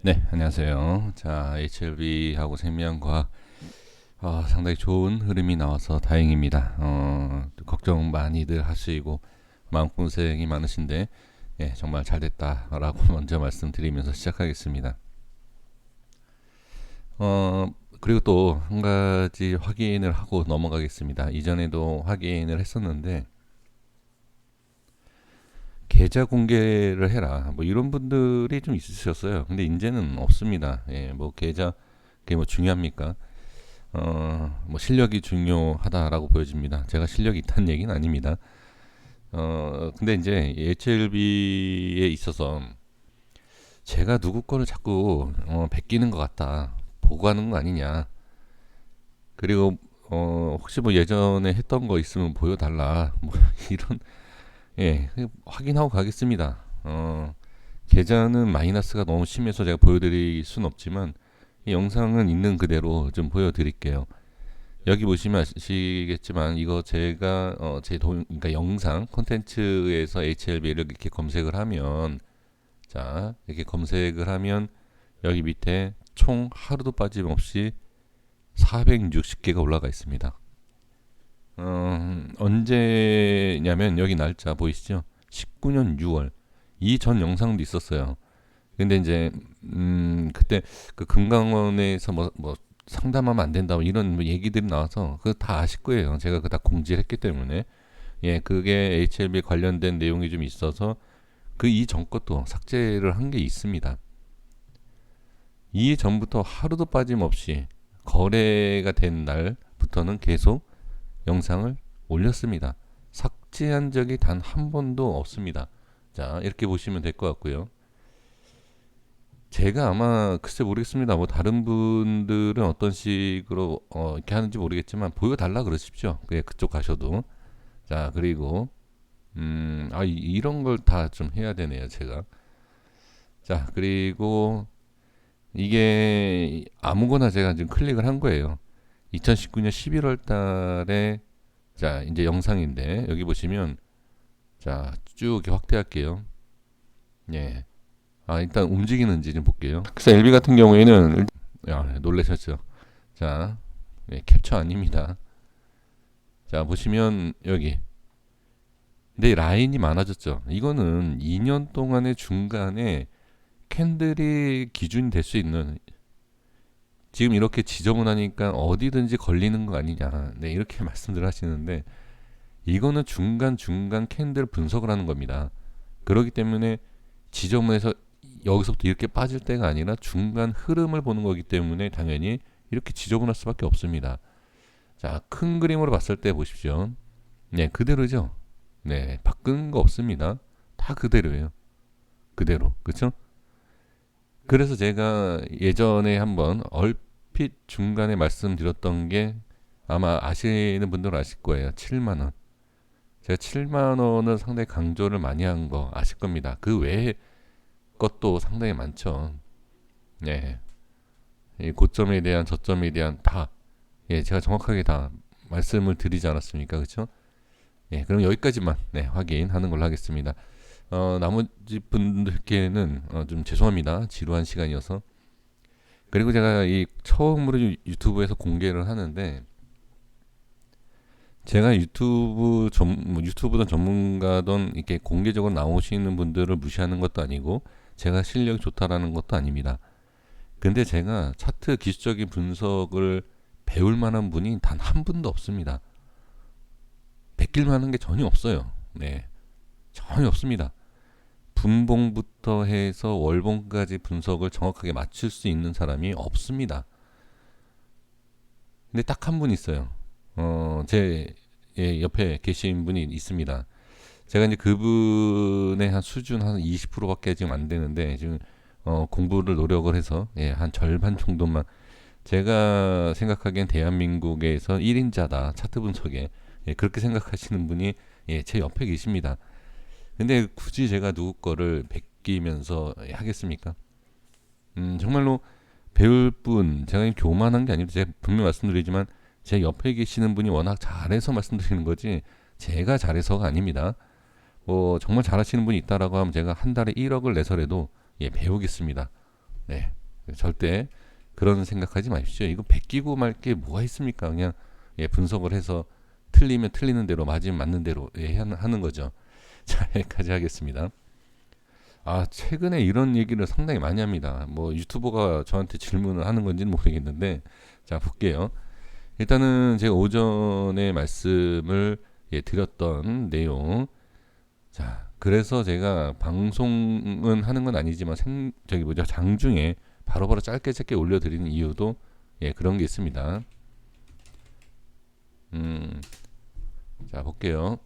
네, 안녕하세요. 자, HLB하고 생명과학 어, 상당히 좋은 흐름이 나와서 다행입니다. 어, 걱정 많이들 하시고 마음고생이 많으신데 예, 정말 잘 됐다라고 먼저 말씀드리면서 시작하겠습니다. 어, 그리고 또 한 가지 확인을 하고 넘어가겠습니다. 이전에도 확인을 했었는데 계좌 공개를 해라. 뭐 이런 분들이 좀 있으셨어요. 근데 이제는 없습니다. 예, 뭐 계좌 그게 뭐 중요합니까? 어, 뭐 실력이 중요하다라고 보여집니다. 제가 실력이 있다는 얘기는 아닙니다. 어, 근데 이제 HLB에 있어서 제가 누구 거를 자꾸 어, 베끼는 것 같다. 보고하는 거 아니냐. 그리고 어, 혹시 뭐 예전에 했던 거 있으면 보여달라. 뭐 이런 예, 확인하고 가겠습니다. 어, 계좌는 마이너스가 너무 심해서 제가 보여드릴 순 없지만 이 영상은 있는 그대로 좀 보여드릴게요. 여기 보시면 아시겠지만 이거 제가 어, 제 돈, 그러니까 영상 콘텐츠에서 HLB를 이렇게 검색을 하면 자 이렇게 검색을 하면 여기 밑에 총 하루도 빠짐없이 460개가 올라가 있습니다. 어, 언제냐면 여기 날짜 보이시죠? 19년 6월 이 전 영상도 있었어요. 근데 이제 음 그때 그 금강원에서 뭐, 뭐 상담하면 안 된다 뭐 이런 뭐 얘기들이 나와서 그거 다 아실 거예요. 제가 그 다 공지를 했기 때문에 예 그게 HLB 관련된 내용이 좀 있어서 그 이 전 것도 삭제를 한 게 있습니다. 이 전부터 하루도 빠짐없이 거래가 된 날부터는 계속 영상을 올렸습니다. 삭제한 적이 단 한 번도 없습니다. 자, 이렇게 보시면 될 것 같고요. 제가 아마 글쎄 모르겠습니다. 뭐 다른 분들은 어떤 식으로 어, 이렇게 하는지 모르겠지만 보여달라 그러십시오. 그 그쪽 가셔도 자 그리고 음, 아 이, 런 걸 다 좀 해야 되네요. 제가 자 그리고 이게 아무거나 제가 지금 클릭을 한 거예요. 2019년 11월 달에 자, 이제 영상인데 여기 보시면 자, 쭉 확대할게요. 예. 아, 일단 움직이는지 좀 볼게요. 그래서 LB 같은 경우에는 야, 놀라셨죠. 자, 예, 캡처 아닙니다. 자, 보시면 여기 근데 라인이 많아졌죠. 이거는 2년 동안의 중간에 캔들이 기준이 될 수 있는 지금 이렇게 지저분하니까 어디든지 걸리는 거 아니냐. 네, 이렇게 말씀들 하시는데 이거는 중간중간 캔들 분석을 하는 겁니다. 그렇기 때문에 지저분해서 여기서부터 이렇게 빠질 때가 아니라 중간 흐름을 보는 거기 때문에 당연히 이렇게 지저분할 수밖에 없습니다. 자, 큰 그림으로 봤을 때 보십시오. 네, 그대로죠. 네, 바꾼 거 없습니다. 다 그대로예요. 그대로. 그렇죠? 그래서 제가 예전에 한번 얼 얼핏 중간에 말씀드렸던 게 아마 아시는 분들은 아실 거예요. 7만 원. 제가 7만 원을 상당히 강조를 많이 한 거 아실 겁니다. 그 외에 것도 상당히 많죠. 네. 이 고점에 대한 저점에 대한 다 예, 제가 정확하게 다 말씀을 드리지 않았습니까? 그렇죠? 예, 그럼 여기까지만 네, 확인하는 걸로 하겠습니다. 어, 나머지 분들께는 어, 좀 죄송합니다. 지루한 시간이어서 그리고 제가 이 처음으로 유튜브에서 공개를 하는데 제가 유튜브 전뭐 유튜브든 전문가든 이렇게 공개적으로 나오시는 분들을 무시하는 것도 아니고 제가 실력이 좋다라는 것도 아닙니다. 근데 제가 차트 기술적인 분석을 배울 만한 분이 단 한 분도 없습니다. 베낄 만한 게 전혀 없어요. 네. 전혀 없습니다. 분봉부터 해서 월봉까지 분석을 정확하게 맞출 수 있는 사람이 없습니다. 근데 딱 한 분 있어요. 어, 제 예, 옆에 계신 분이 있습니다. 제가 이제 그분의 한 수준 한 20%밖에 지금 안 되는데 지금 어, 공부를 노력을 해서 예, 한 절반 정도만 제가 생각하기엔 대한민국에서 1인자다 차트 분석에 예, 그렇게 생각하시는 분이 예, 제 옆에 계십니다. 근데 굳이 제가 누구 거를 베끼면서 하겠습니까? 음, 정말로 배울 분, 제가 교만한 게 아니라 제가 분명 말씀드리지만 제 옆에 계시는 분이 워낙 잘해서 말씀드리는 거지 제가 잘해서가 아닙니다. 뭐 정말 잘하시는 분이 있다라고 하면 제가 한 달에 1억을 내서라도 예, 배우겠습니다. 네, 절대 그런 생각하지 마십시오. 이거 베끼고 말 게 뭐가 있습니까? 그냥 예, 분석을 해서 틀리면 틀리는 대로 맞으면 맞는 대로 예, 하는 거죠. 자, 여기까지 하겠습니다. 아, 최근에 이런 얘기를 상당히 많이 합니다. 뭐 유튜버가 저한테 질문을 하는 건지는 모르겠는데 자, 볼게요. 일단은 제가 오전에 말씀을 예, 드렸던 내용. 자, 그래서 제가 방송은 하는 건 아니지만 생 저기 뭐죠? 장중에 바로바로 짧게 짧게 올려 드리는 이유도 예, 그런 게 있습니다. 음, 자, 볼게요.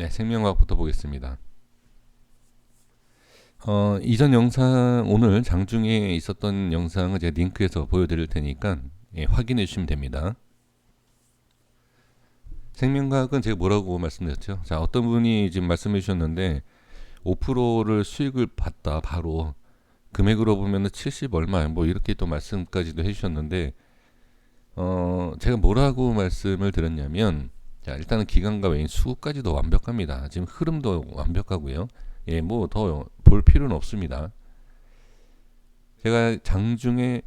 네, 생명과학부터 보겠습니다. 어, 이전 영상 오늘 장중에 있었던 영상을 제가 링크해서 보여드릴 테니까 예, 확인해 주시면 됩니다. 생명과학은 제가 뭐라고 말씀드렸죠? 자, 어떤 분이 지금 말씀해 주셨는데 5%를 수익을 받다 바로 금액으로 보면은 70 얼마 뭐 이렇게 또 말씀까지도 해 주셨는데 어 제가 뭐라고 말씀을 드렸냐면 자 일단은 기간과 외인 수까지도 완벽합니다. 지금 흐름도 완벽하고요. 예, 뭐 더 볼 필요는 없습니다. 제가 장중에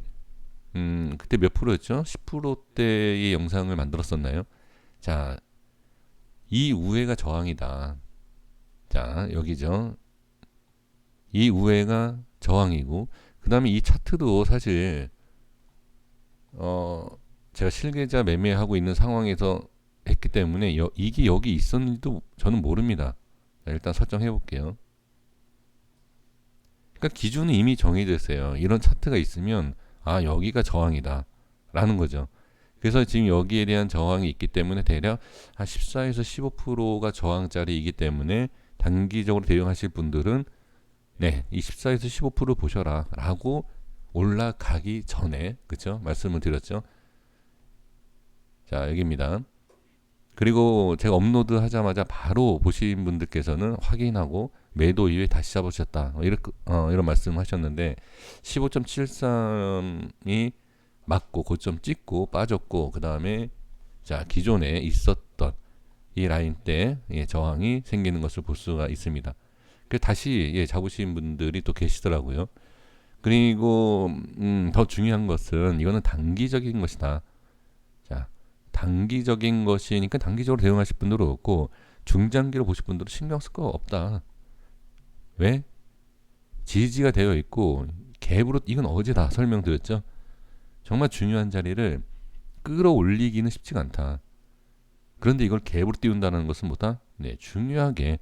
음 그때 몇 프로였죠? 10%대의 영상을 만들었었나요? 자, 이 우회가 저항이다. 자, 여기죠. 이 우회가 저항이고 그다음에 이 차트도 사실 어 제가 실계좌 매매하고 있는 상황에서 했기 때문에 여, 이게 여기 있었는지도 저는 모릅니다. 자, 일단 설정해 볼게요. 그러니까 기준은 이미 정해져 있어요. 이런 차트가 있으면 아 여기가 저항이다 라는 거죠. 그래서 지금 여기에 대한 저항이 있기 때문에 대략 한 14에서 15%가 저항짜리이기 때문에 단기적으로 대응하실 분들은 네, 24에서 15% 보셔라 라고 올라가기 전에 그쵸? 말씀을 드렸죠. 자, 여기입니다. 그리고 제가 업로드 하자마자 바로 보신 분들께서는 확인하고 매도 이후에 다시 잡으셨다. 어, 이렇게, 어, 이런 말씀을 하셨는데 15.73이 맞고 고점 찍고 빠졌고 그 다음에 자 기존에 있었던 이 라인 때 예, 저항이 생기는 것을 볼 수가 있습니다. 그 다시 예, 잡으신 분들이 또 계시더라고요. 그리고 음, 더 중요한 것은 이거는 단기적인 것이다. 자, 단기적인 것이니까 단기적으로 대응하실 분들은 없고 중장기로 보실 분들은 신경 쓸 거 없다. 왜? 지지가 되어 있고 갭으로 이건 어제 다 설명드렸죠. 정말 중요한 자리를 끌어올리기는 쉽지가 않다. 그런데 이걸 갭으로 띄운다는 것은 뭐다? 네, 중요하게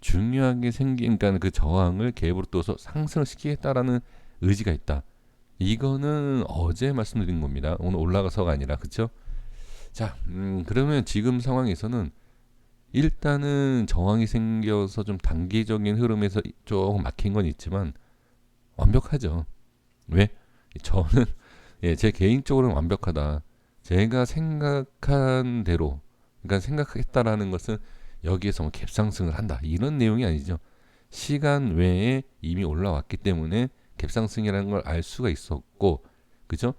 중요하게 생긴 그러니까 그 저항을 갭으로 띄워서 상승을 시키겠다라는 의지가 있다. 이거는 어제 말씀드린 겁니다. 오늘 올라가서가 아니라 그렇죠? 자, 음, 그러면 지금 상황에서는 일단은 저항이 생겨서 좀 단기적인 흐름에서 조금 막힌 건 있지만 완벽하죠. 왜? 저는 예, 제 개인적으로는 완벽하다. 제가 생각한 대로, 그러니까 생각했다라는 것은 여기에서 뭐 갭상승을 한다 이런 내용이 아니죠. 시간 외에 이미 올라왔기 때문에 갭상승이라는 걸 알 수가 있었고, 그죠?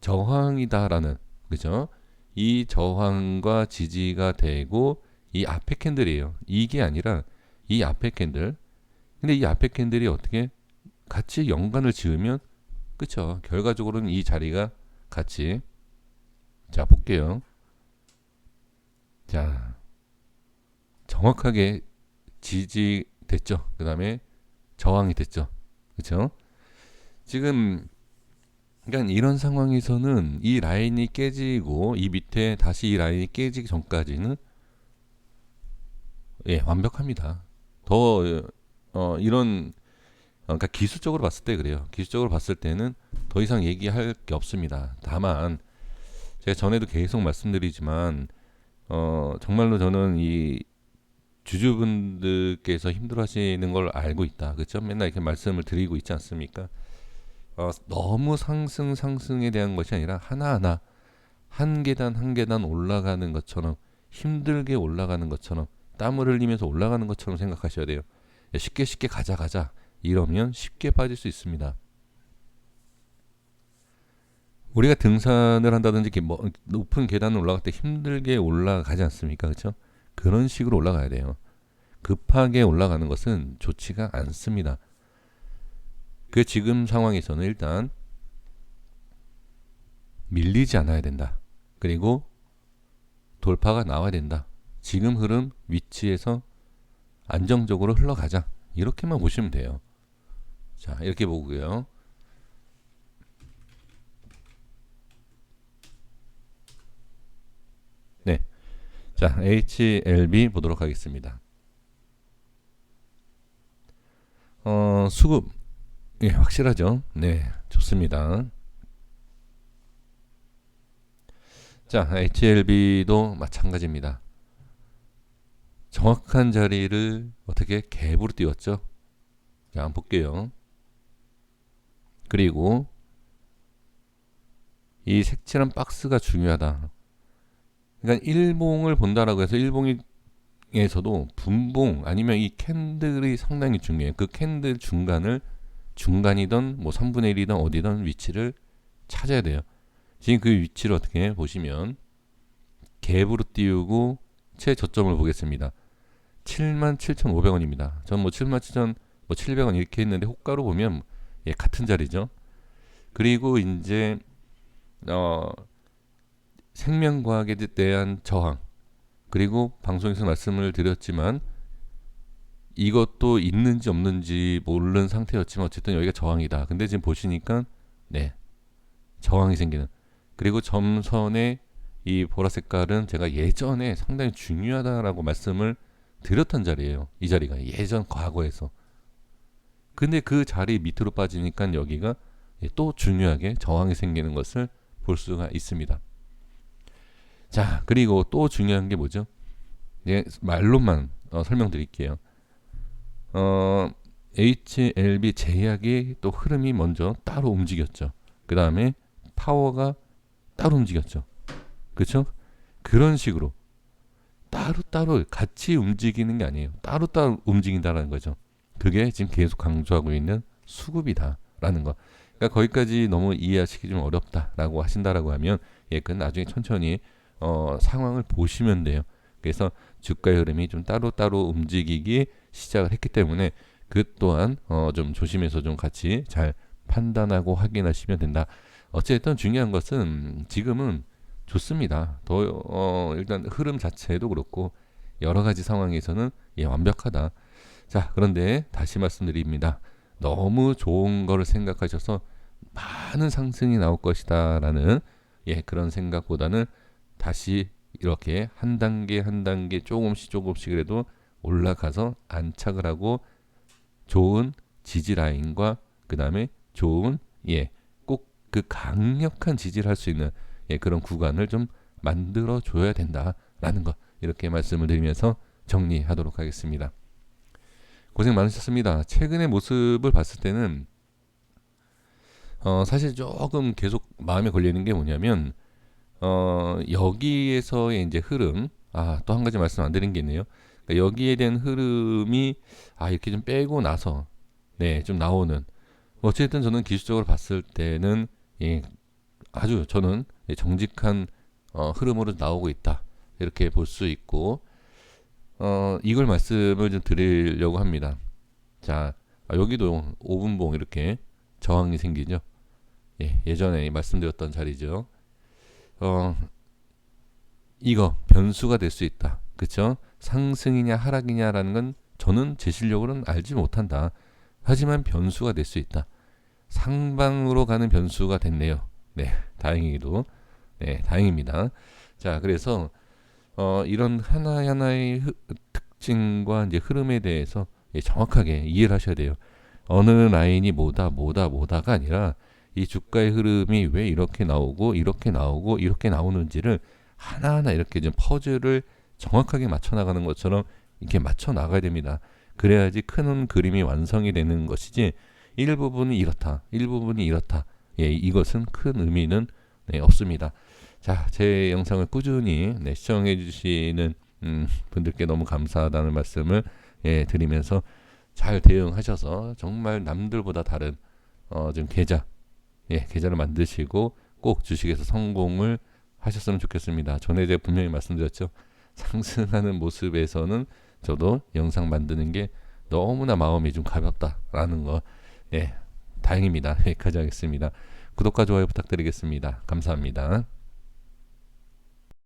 저항이다라는, 그죠? 이 저항과 지지가 되고 이 앞에 캔들이에요. 이게 아니라 이 앞에 캔들. 근데 이 앞에 캔들이 어떻게 같이 연관을 지으면 그쵸. 결과적으로는 이 자리가 같이 자 볼게요. 자 정확하게 지지됐죠. 그 다음에 저항이 됐죠. 그쵸? 지금 그러니까 이런 상황에서는 이 라인이 깨지고 이 밑에 다시 이 라인이 깨지기 전까지는 예 완벽합니다. 더 어, 이런 어, 그러니까 기술적으로 봤을 때 그래요. 기술적으로 봤을 때는 더 이상 얘기할 게 없습니다. 다만 제가 전에도 계속 말씀드리지만 어, 정말로 저는 이 주주분들께서 힘들어하시는 걸 알고 있다. 그렇죠? 맨날 이렇게 말씀을 드리고 있지 않습니까? 어, 너무 상승 상승에 대한 것이 아니라 하나하나 한 계단 한 계단 올라가는 것처럼 힘들게 올라가는 것처럼 땀을 흘리면서 올라가는 것처럼 생각하셔야 돼요. 쉽게 쉽게 가자 가자 이러면 쉽게 빠질 수 있습니다. 우리가 등산을 한다든지 이렇게 뭐 높은 계단을 올라갈 때 힘들게 올라가지 않습니까? 그렇죠? 그런 식으로 올라가야 돼요. 급하게 올라가는 것은 좋지가 않습니다. 그 지금 상황에서는 일단 밀리지 않아야 된다. 그리고 돌파가 나와야 된다. 지금 흐름 위치에서 안정적으로 흘러가자. 이렇게만 보시면 돼요. 자, 이렇게 보고요. 네. 자, HLB 보도록 하겠습니다. 어, 수급. 예, 확실하죠? 네, 좋습니다. 자, HLB도 마찬가지입니다. 정확한 자리를 어떻게 갭으로 띄웠죠? 자, 한번 볼게요. 그리고 이 색칠한 박스가 중요하다. 그러니까 일봉을 본다라고 해서 일봉에서도 분봉 아니면 이 캔들이 상당히 중요해요. 그 캔들 중간을 중간이든 뭐 3분의 1이든 어디든 위치를 찾아야 돼요. 지금 그 위치를 어떻게 보시면 갭으로 띄우고 최저점을 보겠습니다. 77,500원입니다. 전 뭐 77,000, 뭐 700원 이렇게 했는데 호가로 보면 예, 같은 자리죠. 그리고 이제 어 생명과학에 대한 저항 그리고 방송에서 말씀을 드렸지만 이것도 있는지 없는지 모르는 상태였지만 어쨌든 여기가 저항이다. 근데 지금 보시니까 네 저항이 생기는 그리고 점선의 이 보라 색깔은 제가 예전에 상당히 중요하다라고 말씀을 드렸던 자리예요. 이 자리가 예전 과거에서. 근데 그 자리 밑으로 빠지니까 여기가 또 중요하게 저항이 생기는 것을 볼 수가 있습니다. 자, 그리고 또 중요한 게 뭐죠? 예, 말로만 어, 설명드릴게요. 어, HLB 제약이 또 흐름이 먼저 따로 움직였죠. 그 다음에 파워가 따로 움직였죠. 그렇죠? 그런 식으로 따로따로 같이 움직이는 게 아니에요. 따로따로 움직인다는 거죠. 그게 지금 계속 강조하고 있는 수급이다라는 거. 그러니까 거기까지 너무 이해하시기 좀 어렵다라고 하신다라고 하면 예, 그건 나중에 천천히 어, 상황을 보시면 돼요. 그래서 주가의 흐름이 좀 따로따로 움직이기 시작을 했기 때문에 그 또한 어, 좀 조심해서 좀 같이 잘 판단하고 확인하시면 된다. 어쨌든 중요한 것은 지금은 좋습니다. 더 어, 일단 흐름 자체도 그렇고 여러 가지 상황에서는 예, 완벽하다. 자, 그런데 다시 말씀드립니다. 너무 좋은 거를 생각하셔서 많은 상승이 나올 것이다라는 예, 그런 생각보다는 다시 이렇게 한 단계 한 단계 조금씩 조금씩이라도 올라가서 안착을 하고 좋은 지지 라인과 그 다음에 좋은 예, 꼭 그 강력한 지지를 할 수 있는 예, 그런 구간을 좀 만들어 줘야 된다라는 것 이렇게 말씀을 드리면서 정리하도록 하겠습니다. 고생 많으셨습니다. 최근의 모습을 봤을 때는 어, 사실 조금 계속 마음에 걸리는 게 뭐냐면 어, 여기에서의 이제 흐름 아 또 한 가지 말씀 안 드린 게 있네요. 그러니까 여기에 대한 흐름이 아 이렇게 좀 빼고 나서 네 좀 나오는 어쨌든 저는 기술적으로 봤을 때는 예, 아주 저는 정직한 어, 흐름으로 나오고 있다 이렇게 볼 수 있고 어, 이걸 말씀을 좀 드리려고 합니다. 자 아, 여기도 5분봉 이렇게 저항이 생기죠. 예, 예전에 말씀드렸던 자리죠. 어, 이거 변수가 될 수 있다. 그쵸? 상승이냐 하락이냐라는 건 저는 제 실력으로는 알지 못한다. 하지만 변수가 될 수 있다. 상방으로 가는 변수가 됐네요. 네, 다행히도 네, 다행입니다. 자, 그래서 어, 이런 하나하나의 흐, 특징과 이제 흐름에 대해서 예, 정확하게 이해를 하셔야 돼요. 어느 라인이 뭐다, 뭐다, 뭐다가 아니라 이 주가의 흐름이 왜 이렇게 나오고 이렇게 나오고 이렇게 나오는지를 하나하나 이렇게 좀 퍼즐을 정확하게 맞춰 나가는 것처럼 이렇게 맞춰 나가야 됩니다. 그래야지 큰 그림이 완성이 되는 것이지 일부분이 이렇다, 일부분이 이렇다. 예, 이것은 큰 의미는 네, 없습니다. 자, 제 영상을 꾸준히 네, 시청해 주시는 음, 분들께 너무 감사하다는 말씀을 예, 드리면서 잘 대응하셔서 정말 남들보다 다른 어, 좀 계좌 예, 계좌를 만드시고 꼭 주식에서 성공을 하셨으면 좋겠습니다. 전에 제가 분명히 말씀드렸죠. 상승하는 모습에서는 저도 영상 만드는 게 너무나 마음이 좀 가볍다라는 거, 예, 다행입니다. 여기까지 하겠습니다. 구독과 좋아요 부탁드리겠습니다. 감사합니다.